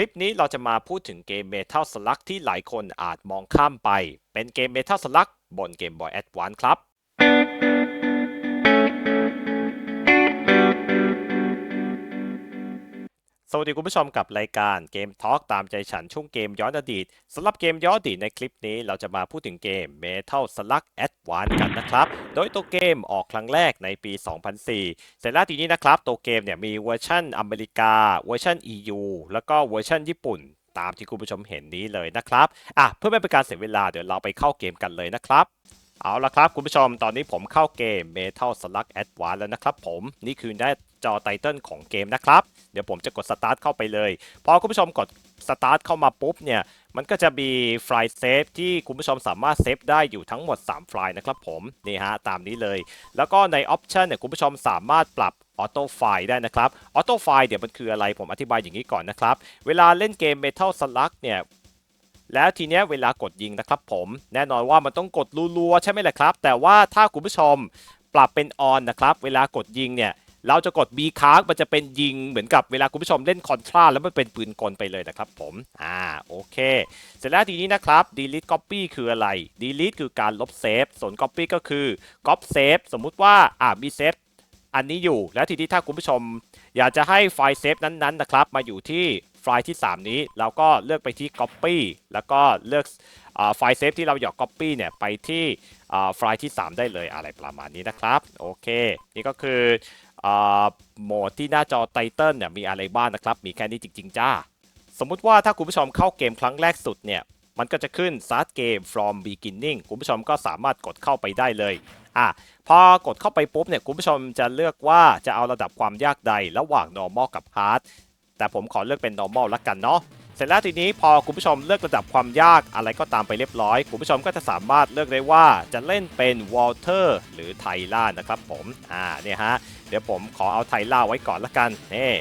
ลิปนี้เราจะมาพูดถึงเกม Metal Slug ที่หลายคนอาจมองข้ามไป เป็นเกม Metal Slug บน Game Boy Advance ครับ สวัสดีคุณผู้ชมกับรายการเกมทอ l k ตามใจฉันช่วงเกมย้อนอดีตสำหรับเกมย้อนอดีตในคลิปนี้เราจะมาพูดถึงเกม Metal Slug Advance กันนะครับ โดยตัวเกมออกครั้งแรกในปี 2004 เสร็จแล้วทีนี้นะครับ ตัวเกมเนี่ยมีเวอร์ชันอเมริกา เวอร์ชัน EU แล้วก็เวอร์ชันญี่ปุ่น ตามที่คุณผู้ชมเห็นนี้เลยนะครับอะเพื่อไม่เป็นการเสียเวลาเดี๋ยวเราไปเข้าเกมกันเลยนะครับ เอาละครับคุณผู้ชมตอนนี้ผมเข้าเกม Metal Slug Advance แล้วนะครับผมนี่คือหน้าจอไตเติลของเกมนะครับ เดี๋ยวผมจะกด Start เข้าไปเลย พอคุณผู้ชมกด Start เข้ามาปุ๊บเนี่ยมันก็จะมีไฟล์เซฟที่คุณผู้ชมสามารถเซฟได้อยู่ทั้งหมด 3 ไฟล์นะครับผมนี่ฮะตามนี้เลย แล้วก็ในออปชันเนี่ยคุณผู้ชมสามารถปรับออโต้ไฟล์ได้นะครับออโต้ไฟล์เดี๋ยวมันคืออะไรผมอธิบายอย่างนี้ก่อนนะครับ เวลาเล่นเกม Metal Slug เนี่ย แล้วทีเนี้ยเวลากดยิงนะครับผม แน่นอนว่ามันต้องกดรัวๆใช่ไหมล่ะครับ แต่ว่าถ้าคุณผู้ชมปรับเป็นออนนะครับ เวลากดยิงเนี่ยเราจะกด B ค้างมันจะเป็นยิงเหมือนกับเวลาคุณผู้ชมเล่นคอนทราแล้วมันเป็นปืนกลไปเลยนะครับผม อ่าโอเค เสร็จแล้วทีนี้นะครับ delete copy คืออะไร delete คือการลบเซฟส่วน copy ก็คือ copy save สมมุติว่าอ่ามีเซฟอันนี้อยู่ แล้วทีนี้ถ้าคุณผู้ชม อยากจะให้ไฟล์เซฟนั้นๆนะครับ มาอยู่ที่ ไฟล์ที่ 3 นี้เราก็เลือกไปที่ copy แล้วก็เลือกไฟล์เซฟที่เราอยาก copy เนี่ยไปที่ไฟล์ที่ 3 ได้เลยอะไรประมาณนี้นะครับโอเค นี่ก็คือโหมดที่หน้าจอไตเติลเนี่ยมีอะไรบ้างนะครับ มีแค่นี้จริง ๆ จ้า สมมุติว่าถ้าคุณผู้ชมเข้าเกมครั้งแรกสุดเนี่ยมันก็จะขึ้น start game from beginning คุณผู้ชมก็สามารถกดเข้าไปได้เลยอะพอกดเข้าไปปุ๊บเนี่ยคุณผู้ชมจะเลือกว่าจะเอาระดับความยากใด ระหว่าง normal กับ hard แต่ผมขอเลือกเป็น normal ละกันเนาะเสร็จแล้วทีนี้พอคุณผู้ชมเลือกระดับความยากอะไรก็ตามไปเรียบร้อย คุณผู้ชมก็จะสามารถเลือกได้ว่าจะเล่นเป็น Walter หรือไทล่านะครับผมอ่าเนี่ยฮะเดี๋ยวผมขอเอาไทล่าไว้ก่อนละกันนี่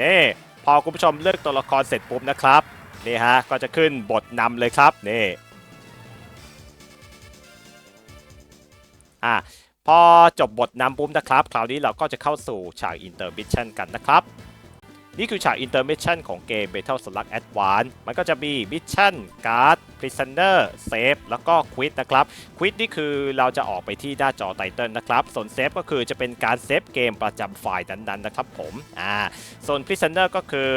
นี่พอคุณผู้ชมเลือกตัวละครเสร็จปุ๊บนะครับนี่ฮะก็จะขึ้นบทนำเลยครับนี่อะ พอจบบทนำปุ๊บนะครับ คราวนี้เราก็จะเข้าสู่ฉาก Intermission กันนะครับ นี่คือฉาก Intermission ของเกม Metal Slug Advance มันก็จะมี Mission Guard Prisoner Save แล้วก็ Quit นะครับ Quit นี่คือเราจะออกไปที่หน้าจอไตเติลนะครับ ส่วน Save ก็คือจะเป็นการเซฟเกมประจำไฟล์นั้นๆนะครับผมอ่าส่วน Prisoner ก็คือ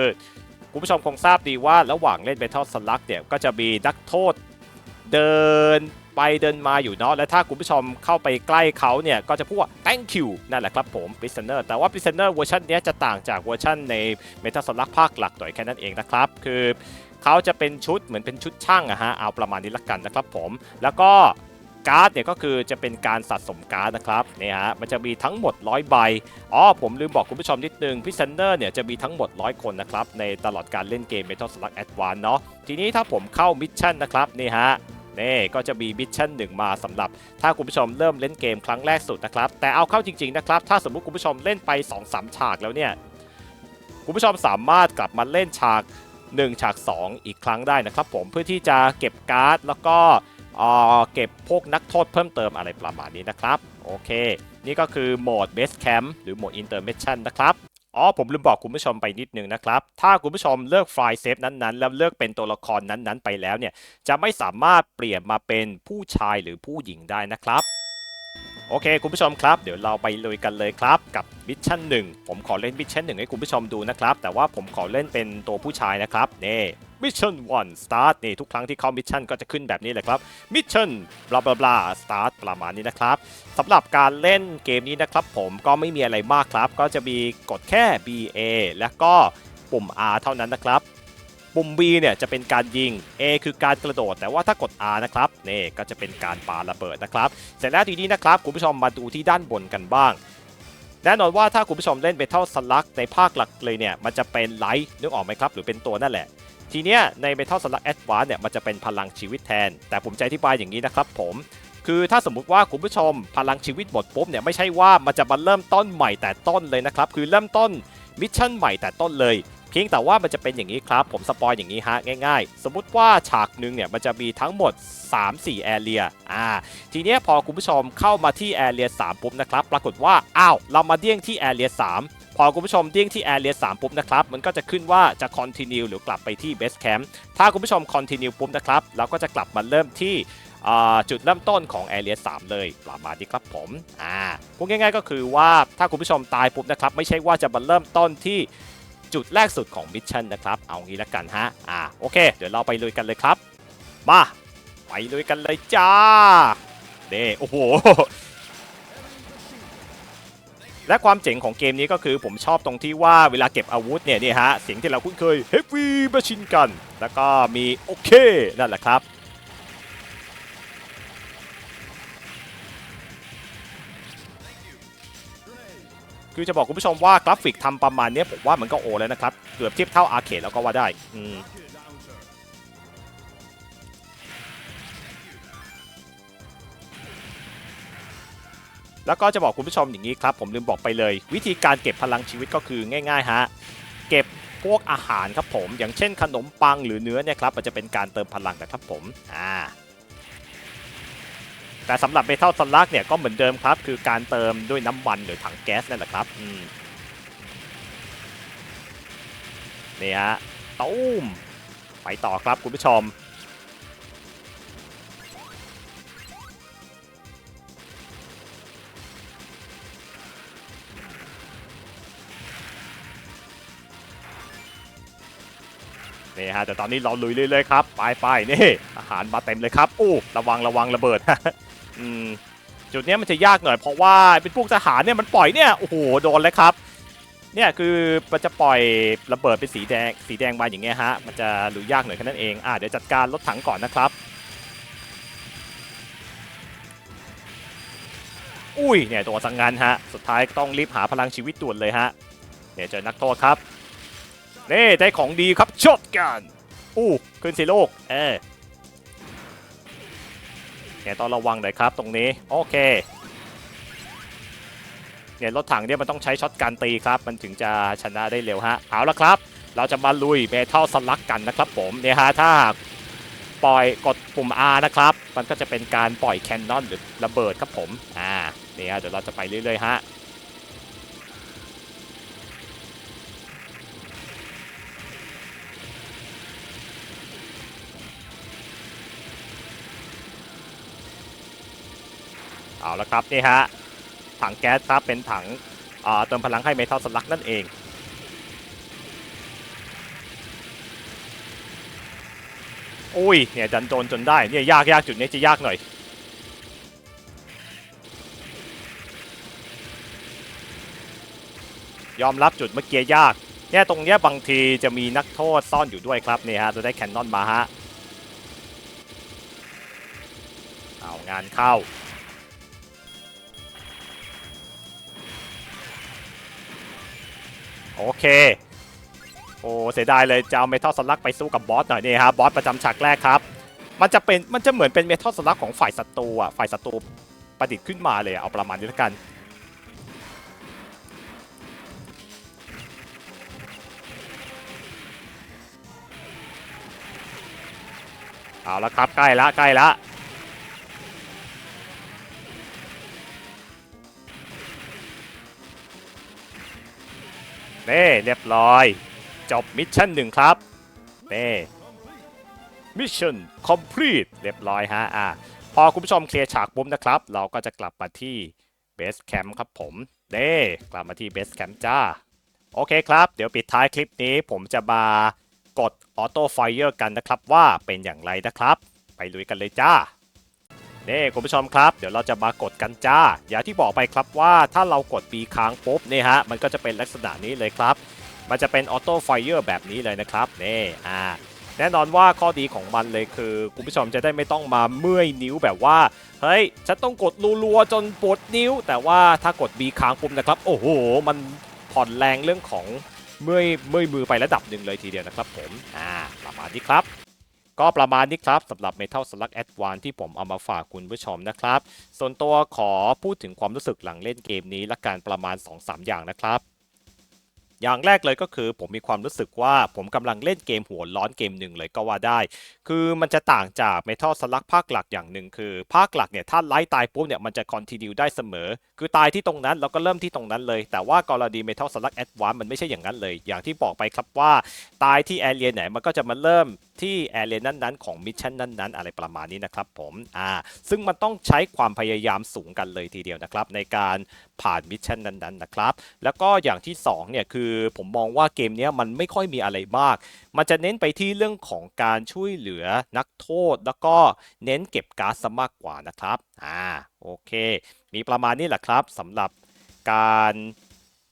คุณผู้ชมคงทราบดีว่าระหว่างเล่น Metal Slug เนี่ยก็จะมีนักโทษเดิน ไปเดินมาอยู่เนาะและถ้าคุณผู้ชมเข้าไปใกล้เขาเนี่ยก็จะพูดว่า thank you นั่นแหละครับผม prisoner แต่ว่า prisoner เวอร์ชันนี้จะต่างจากเวอร์ชันใน Metal Slug ภาคหลักหน่อยแค่นั้นเองนะครับ คือเขาจะเป็นชุดเหมือนเป็นชุดช่างอะฮะเอาประมาณนี้ละกันนะครับผม แล้วก็การ์ดเนี่ยก็คือจะเป็นการสะสมการ์ดนะครับนี่ฮะมันจะมีทั้งหมด 100 ใบอ๋อผมลืมบอกคุณผู้ชมนิดนึง Prisoner เนี่ยจะมีทั้งหมด 100 คนนะครับในตลอดการเล่นเกม Metal Slug Advance เนาะทีนี้ถ้าผมเข้ามิชชั่นนะครับนี่ฮะ นี่ก็จะมีมิชชั่นหนึ่งมาสำหรับ ถ้าคุณผู้ชมเริ่มเล่นเกมครั้งแรกสุดนะครับ แต่เอาเข้าจริงๆนะครับ ถ้าสมมุติคุณผู้ชมเล่นไป2-3ฉากแล้วเนี่ย คุณผู้ชมสามารถกลับมาเล่นฉาก 1 ฉาก 2 อีกครั้งได้นะครับผมเพื่อที่จะเก็บการ์ด แล้วก็เออเก็บพวกนักโทษเพิ่มเติมอะไรประมาณนี้นะครับ โอเค นี่ก็คือโหมด Base Camp หรือโหมด Intermission นะครับ อ๋อผมลืมบอกคุณผู้ชมไปนิดนึงนะครับ ถ้าคุณผู้ชมเลือกไฟล์เซฟนั้นๆ แล้วเลือกเป็นตัวละครนั้นๆ ไปแล้วเนี่ย จะไม่สามารถเปลี่ยนมาเป็นผู้ชายหรือผู้หญิงได้นะครับ โอเค คุณผู้ชมครับ เดี๋ยวเราไปลุยกันเลยครับ กับมิชชั่น1ผมขอเล่นมิชชั่น1ให้คุณผู้ชมดูนะครับ แต่ว่าผมขอเล่นเป็นตัวผู้ชายนะครับนี่ มิชชั่น1 start นี่ทุกครั้งที่เข้ามิชชั่นก็จะขึ้นแบบนี้เลยครับมิชชั่นบลาบลาบลา start ประมาณนี้นะครับสำหรับการเล่นเกมนี้นะครับผมก็ไม่มีอะไรมากครับ ก็จะมีกดแค่ BA แล้วก็ปุ่ม R เท่านั้นนะครับปุ่ม B เนี่ยจะเป็นการยิง A คือการกระโดด แต่ว่าถ้ากด R นะครับนี่ก็จะเป็นการปาระเบิดนะครับเสร็จแล้วทีนี้นะครับคุณผู้ชมมาดูที่ด้านบนกันบ้าง แน่นอนว่าถ้าคุณผู้ชมเล่น Metal Slug ในภาคหลักเลยเนี่ยมันจะเป็นไลท์นึกออกไหมครับ หรือเป็นตัวนั่นแหละ ทีเนี้ยใน Metal Slug Advance เนี่ยมันจะเป็นพลังชีวิตแทน แต่ผมจะอธิบายอย่างนี้นะครับผม คือถ้าสมมุติว่าคุณผู้ชมพลังชีวิตหมดปุ๊บเนี่ยไม่ใช่ว่ามันจะมาเริ่มต้นใหม่แต่ต้นเลยนะครับคือเริ่มต้นมิชชั่นใหม่แต่ต้นเลยเพียงแต่ว่ามันจะเป็นอย่างนี้ครับ ผมสปอยอย่างนี้ฮะง่ายๆ สมมุติว่าฉากหนึ่งเนี่ยมันจะมีทั้งหมด 3-4แอเรียอ่าทีเนี้ยพอคุณผู้ชมเข้ามาที่แอเรีย3ปุ๊บนะครับปรากฏว่าอ้าวเรามาเดี่ยงที่แอเรีย3 พอคุณผู้ชมเด้งที่ Area 3 ปุ๊บนะครับ มันก็จะขึ้นว่าจะ continue หรือกลับไปที่ base camp ถ้าคุณผู้ชม continue ปุ๊บนะครับ เราก็จะกลับมาเริ่มที่จุดเริ่มต้นของ Area 3 เลยประมาณนี้ครับผมอ่าพูดง่ายๆก็คือว่าถ้าคุณผู้ชมตายปุ๊บนะครับ ไม่ใช่ว่าจะมาเริ่มต้นที่จุดแรกสุดของมิชชั่นนะครับ เอางี้ละกันฮะอ่าโอเค เดี๋ยวเราไปลุยกันเลยครับ มา ไปลุยกันเลยจ้าเด้โอ้โห และความเจ๋งของเกมนี้ก็คือผมชอบตรงที่ว่าเวลาเก็บอาวุธเนี่ยนี่ฮะเสียงที่เราคุ้นเคย Heavy Machine Gun แล้วก็มีโอเคนั่นแหละครับคือจะบอกคุณผู้ชมว่ากราฟิกทำประมาณนี้ผมว่ามันก็โอแล้วนะครับ เกือบเทียบเท่าอาร์เคดแล้วก็ว่าได้อืม แล้วก็จะบอกคุณผู้ชมอย่างนี้ครับ ผมลืมบอกไปเลย วิธีการเก็บพลังชีวิตก็คือง่ายๆฮะเก็บพวกอาหารครับผม อย่างเช่นขนมปังหรือเนื้อเนี่ยครับมันจะเป็นการเติมพลังนะครับผมอ่าแต่สำหรับเมทัลสลักเนี่ยก็เหมือนเดิมครับ คือการเติมด้วยน้ำมันหรือถังแก๊สนั่นแหละครับอืมนี่ฮะตุ้มไปต่อครับคุณผู้ชม นี่ฮะแต่ตอนนี้เราลุยเรื่อยๆครับไปไปนี่อาหารมาเต็มเลยครับอู้ระวังระวังระเบิดอืมจุดนี้มันจะยากหน่อยเพราะว่าเป็นพวกทหารเนี่ยมันปล่อยเนี่ยโอ้โหโดนเลยครับเนี่ยคือมันจะปล่อยระเบิดเป็นสีแดงสีแดงมาอย่างเงี้ยฮะมันจะลุยยากหน่อยแค่นั้นเองอะเดี๋ยวจัดการรถถังก่อนนะครับอุ้ยเนี่ยตัวสังงานฮะสุดท้ายต้องรีบหาพลังชีวิตด่วนเลยฮะเนี่ยเจอนักโทษครับ นี่ได้ของดีครับช็อตกันอู้ขึ้นสิลูกเออเนี่ยต้องระวังหน่อยครับตรงนี้โอเคเนี่ยรถถังเนี่ยมันต้องใช้ช็อตการตีครับ มันถึงจะชนะได้เร็วฮะเอาละครับ เราจะมาลุยเมทัลสลักกันนะครับผมเนี่ยฮะถ้าปล่อยกดปุ่ม R นะครับ มันก็จะเป็นการปล่อยแคนนอนหรือระเบิดครับผมอ่าเนี่ยเดี๋ยวเราจะไปเรื่อยๆฮะ เอาละครับนี่ฮะถังแก๊สครับเป็นถังเติมพลังให้เมทัลสลักนั่นเองอุ้ยเนี่ยดันโดนจนได้เนี่ยยากยากจุดนี้จะยากหน่อยยอมรับจุดเมื่อกี้ยากเนี่ยตรงเนี้ยบางทีจะมีนักโทษซ่อนอยู่ด้วยครับนี่ฮะจะได้แคนนอนมาฮะเอางานเข้า โอเค โอ้เสียดายเลยจะเอาเมทัลสลักไปสู้กับบอสหน่อยนี่ครับบอสประจำฉากแรกครับ มันจะเป็นมันจะเหมือนเป็นเมทัลสลักของฝ่ายศัตรูอะฝ่ายศัตรูประดิษฐ์ขึ้นมาเลยอะเอาประมาณนี้แล้วกันเอาละครับใกล้ละใกล้ละ นี่เรียบร้อย จบมิชชั่นหนึ่งครับนี่มิชชั่นคอมพลีทเรียบร้อยฮะอะพอคุณผู้ชมเคลียร์ฉากปุ๊บนะครับ เราก็จะกลับมาที่เบสแคมป์ครับผมเด้กลับมาที่เบสแคมป์จ้า โอเคครับ เดี๋ยวปิดท้ายคลิปนี้ผมจะมากดออโต้ไฟเออร์กันนะครับว่าเป็นอย่างไรนะครับ ไปลุยกันเลยจ้า นี่คุณผู้ชมครับ เดี๋ยวเราจะมากดกันจ้า อย่างที่บอกไปครับว่าถ้าเรากด B ค้างปุ๊บนี่ฮะมันก็จะเป็นลักษณะนี้เลยครับ มันจะเป็นออโต้ไฟเออร์แบบนี้เลยนะครับนี่อ่าแน่นอนว่าข้อดีของมันเลยคือ คุณผู้ชมจะได้ไม่ต้องมาเมื่อยนิ้วแบบว่า เฮ้ย ฉันต้องกดรัวๆจนปวดนิ้ว แต่ว่าถ้ากด B ค้างปุ๊บนะครับ โอ้โห มันผ่อนแรงเรื่องของเมื่อยเมื่อยมือไประดับหนึ่งเลยทีเดียวนะครับผม อ่าประมาณนี้ครับ ก็ประมาณนี้ครับสำหรับ Metal Slug Advance ที่ผมเอามาฝากคุณผู้ชมนะครับ ส่วนตัวขอพูดถึงความรู้สึกหลังเล่นเกมนี้ละกันประมาณ 2-3 อย่างนะครับอย่างแรกเลยก็คือผมมีความรู้สึกว่าผมกำลังเล่นเกมหัวร้อนเกมหนึ่งเลยก็ว่าได้ คือมันจะต่างจากเมทัลสลักภาคหลักอย่างหนึ่งคือ ภาคหลักเนี่ยถ้าไล่ตายปุ๊บเนี่ยมันจะคอนติเนียได้เสมอ คือตายที่ตรงนั้นเราก็เริ่มที่ตรงนั้นเลย แต่ว่ากรณีเมทัลสลักแอดวานมันไม่ใช่อย่างนั้นเลย อย่างที่บอกไปครับว่าตายที่แอเรียไหนมันก็จะมาเริ่มที่แอเรียนั้นๆของมิชชั่นนั้นๆ อะไรประมาณนี้นะครับผมอ่าซึ่งมันต้องใช้ความพยายามสูงกันเลยทีเดียวนะครับในการผ่านมิชชั่นนั้นๆนะครับแล้วก็อย่างที่สองเนี่ยคือผมมองว่าเกมเนี้ยมันไม่ค่อยมีอะไรมาก มันจะเน้นไปที่เรื่องของการช่วยเหลือนักโทษ แล้วก็เน้นเก็บการ์ดซะมากกว่านะครับอ่าโอเค มีประมาณนี้แหละครับสำหรับการ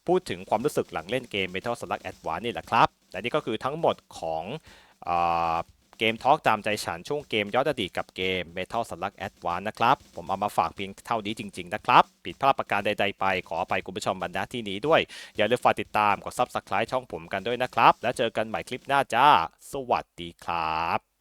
พูดถึงความรู้สึกหลังเล่นเกม Metal Slug Advance นี่แหละครับและนี่ก็คือทั้งหมดของอา เกมทอล์กตามใจฉันช่วงเกมย้อนอดีตกับเกม Metal Slug Advance นะครับ ผมเอามาฝากเพียงเท่านี้จริง ๆ นะครับ ผิดพลาดประการใด ๆ ไป ขออภัยคุณผู้ชมบรรณาที่นี้ด้วย อย่าลืมฝากติดตามกด Subscribe ช่องผมกันด้วยนะครับ แล้วเจอกันใหม่คลิปหน้าจ้า สวัสดีครับ